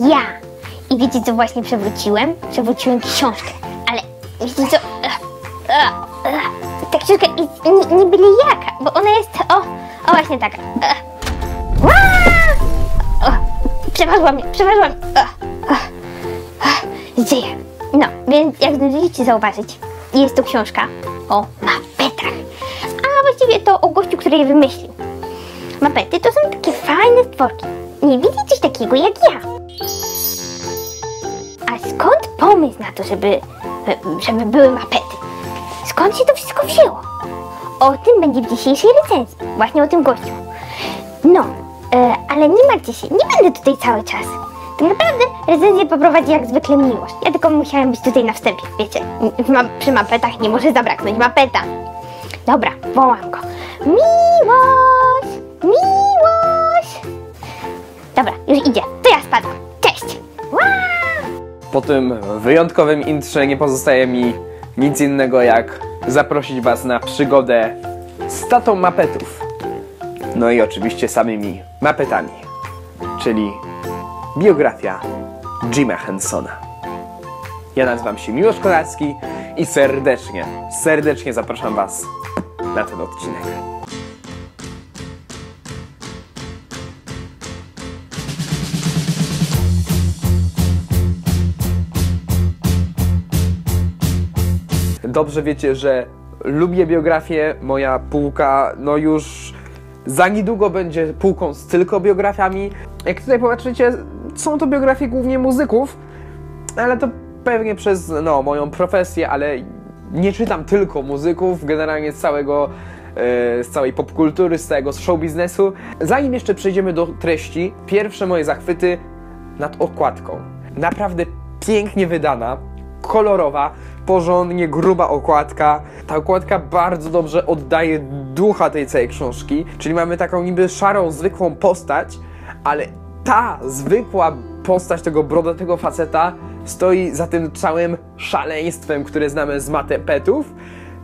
ja. I wiecie co właśnie przewróciłem? Przewróciłem książkę. Ale wiecie co? Ta książka jest ni- niby jaka, bo ona jest o, o właśnie taka. Przeważła mnie, przeważła mnie. Dzieje. No, więc jak zdążyliście zauważyć, jest to książka o mapetach. A właściwie to o gościu, który je wymyślił. Mapety to są takie fajne stworki. Nie widzę coś takiego jak ja. Pomysł na to, żeby, żeby były mapety? Skąd się to wszystko wzięło? O tym będzie w dzisiejszej recenzji. Właśnie o tym gościu. No, e, ale nie martwcie się, nie będę tutaj cały czas. Tak naprawdę recenzję poprowadzi jak zwykle miłość. Ja tylko musiałem być tutaj na wstępie, wiecie. Ma przy mapetach nie może zabraknąć mapeta. Dobra, wołam go. Miłość! Miłość! Dobra, już idzie. Po tym wyjątkowym intrze nie pozostaje mi nic innego jak zaprosić Was na przygodę z tatą mapetów. No i oczywiście samymi mapetami, czyli biografia Jima Hensona. Ja nazywam się Miłosz Kolarski i serdecznie, serdecznie zapraszam Was na ten odcinek. Dobrze wiecie, że lubię biografię. Moja półka, no już za niedługo będzie półką z tylko biografiami. Jak tutaj popatrzycie, są to biografie głównie muzyków, ale to pewnie przez no, moją profesję, ale nie czytam tylko muzyków, generalnie z całego, e, z całej popkultury, z całego show biznesu. Zanim jeszcze przejdziemy do treści, pierwsze moje zachwyty nad okładką. Naprawdę pięknie wydana, kolorowa, porządnie gruba okładka. Ta okładka bardzo dobrze oddaje ducha tej całej książki, czyli mamy taką niby szarą, zwykłą postać, ale ta zwykła postać tego brodatego faceta stoi za tym całym szaleństwem, które znamy z matepetów.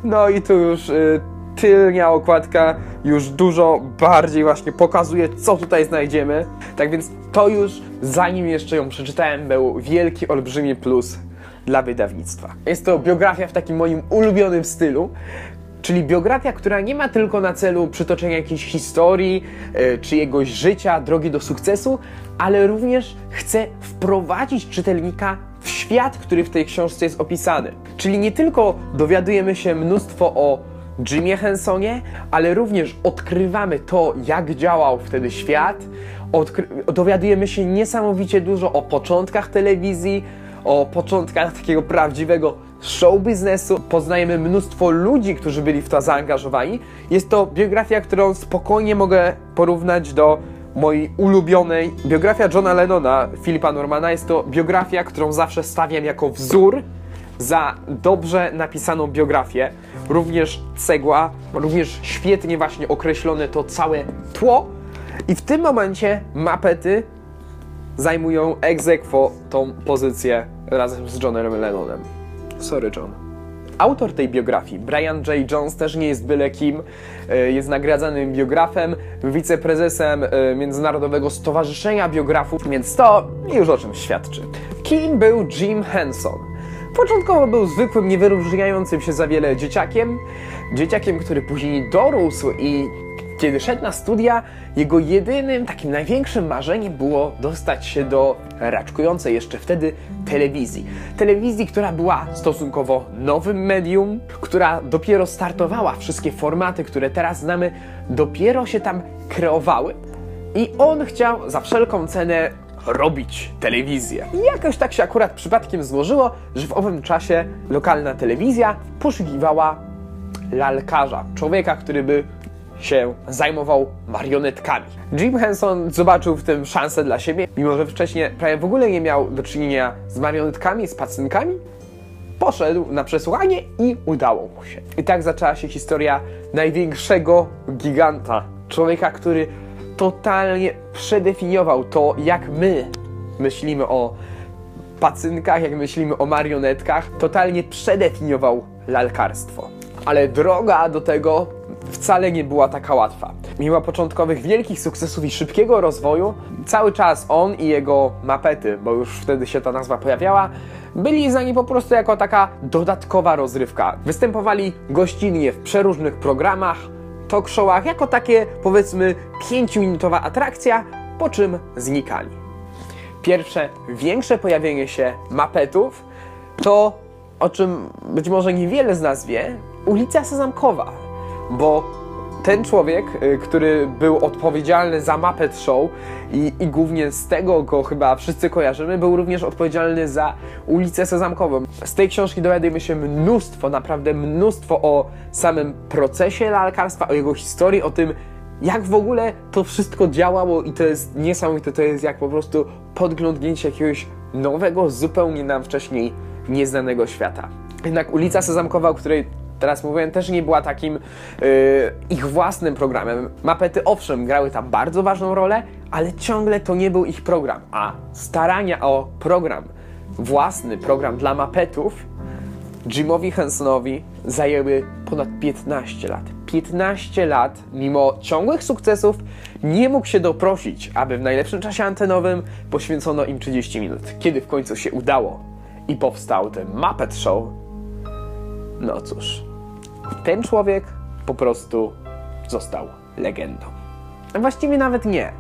No i tu już y, tylnia okładka już dużo bardziej właśnie pokazuje, co tutaj znajdziemy. Tak więc to już, zanim jeszcze ją przeczytałem, był wielki, olbrzymi plus dla wydawnictwa. Jest to biografia w takim moim ulubionym stylu, czyli biografia, która nie ma tylko na celu przytoczenia jakiejś historii, e, czyjegoś życia, drogi do sukcesu, ale również chce wprowadzić czytelnika w świat, który w tej książce jest opisany. Czyli nie tylko dowiadujemy się mnóstwo o Jimie Hensonie, ale również odkrywamy to, jak działał wtedy świat, dowiadujemy się niesamowicie dużo o początkach telewizji, o początkach takiego prawdziwego show biznesu. Poznajemy mnóstwo ludzi, którzy byli w to zaangażowani. Jest to biografia, którą spokojnie mogę porównać do mojej ulubionej. Biografia Johna Lennona, Filipa Normana, jest to biografia, którą zawsze stawiam jako wzór za dobrze napisaną biografię. Również cegła, również świetnie właśnie określone to całe tło. I w tym momencie mapety zajmują aequo tą pozycję razem z Johnem Lennonem. Sorry, John. Autor tej biografii, Brian J. Jones, też nie jest byle kim. E, Jest nagradzanym biografem, wiceprezesem e, Międzynarodowego Stowarzyszenia Biografów, więc to już o czym świadczy. Kim był Jim Henson? Początkowo był zwykłym, niewyróżniającym się za wiele dzieciakiem. Dzieciakiem, który później dorósł i kiedy szedł na studia, jego jedynym, takim największym marzeniem było dostać się do raczkującej jeszcze wtedy telewizji. Telewizji, która była stosunkowo nowym medium, która dopiero startowała. Wszystkie formaty, które teraz znamy, dopiero się tam kreowały. I on chciał za wszelką cenę robić telewizję. I jakoś tak się akurat przypadkiem złożyło, że w owym czasie lokalna telewizja poszukiwała lalkarza, człowieka, który by się zajmował marionetkami. Jim Henson zobaczył w tym szansę dla siebie, mimo że wcześniej prawie w ogóle nie miał do czynienia z marionetkami, z pacynkami. Poszedł na przesłuchanie i udało mu się. I tak zaczęła się historia największego giganta, człowieka, który totalnie przedefiniował to, jak my myślimy o pacynkach, jak myślimy o marionetkach, totalnie przedefiniował lalkarstwo. Ale droga do tego wcale nie była taka łatwa. Mimo początkowych wielkich sukcesów i szybkiego rozwoju, cały czas on i jego mapety, bo już wtedy się ta nazwa pojawiała, byli znani po prostu jako taka dodatkowa rozrywka. Występowali gościnnie w przeróżnych programach, talk showach, jako takie powiedzmy 5-minutowa atrakcja, po czym znikali. Pierwsze, większe pojawienie się mapetów to, o czym być może niewiele z nas wie, ulica Sezamkowa, bo ten człowiek, y, który był odpowiedzialny za Muppet Show i, i głównie z tego go chyba wszyscy kojarzymy, był również odpowiedzialny za ulicę Sezamkową. Z tej książki dowiadujemy się mnóstwo, naprawdę mnóstwo o samym procesie lalkarstwa, o jego historii, o tym, jak w ogóle to wszystko działało i to jest niesamowite, to jest jak po prostu podglądnięcie jakiegoś nowego, zupełnie nam wcześniej nieznanego świata. Jednak ulica Sezamkowa, o której teraz mówiłem, też nie była takim yy, ich własnym programem. Mapety owszem grały tam bardzo ważną rolę, ale ciągle to nie był ich program, a starania o program, własny program dla mapetów Jimowi Hensonowi zajęły ponad 15 lat. 15 lat, mimo ciągłych sukcesów, nie mógł się doprosić, aby w najlepszym czasie antenowym poświęcono im 30 minut. Kiedy w końcu się udało i powstał ten Muppet Show, no cóż, ten człowiek po prostu został legendą. Właściwie nawet nie.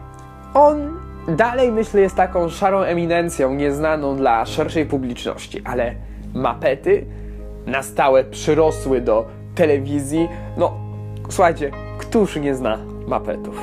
On dalej, myślę, jest taką szarą eminencją, nieznaną dla szerszej publiczności, ale mapety na stałe przyrosły do telewizji. No, słuchajcie, któż nie zna mapetów?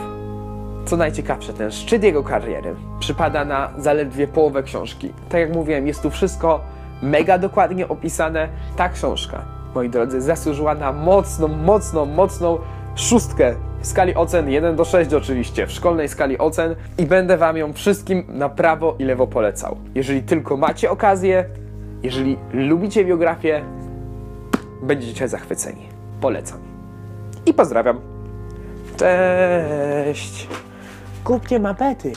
Co najciekawsze, ten szczyt jego kariery przypada na zaledwie połowę książki. Tak jak mówiłem, jest tu wszystko mega dokładnie opisane. Ta książka, moi drodzy, zasłużyła na mocną, mocną, mocną szóstkę w skali ocen 1 do 6 oczywiście, w szkolnej skali ocen i będę Wam ją wszystkim na prawo i lewo polecał. Jeżeli tylko macie okazję, jeżeli lubicie biografię, będziecie zachwyceni. Polecam. I pozdrawiam. Cześć. Kupcie mapety.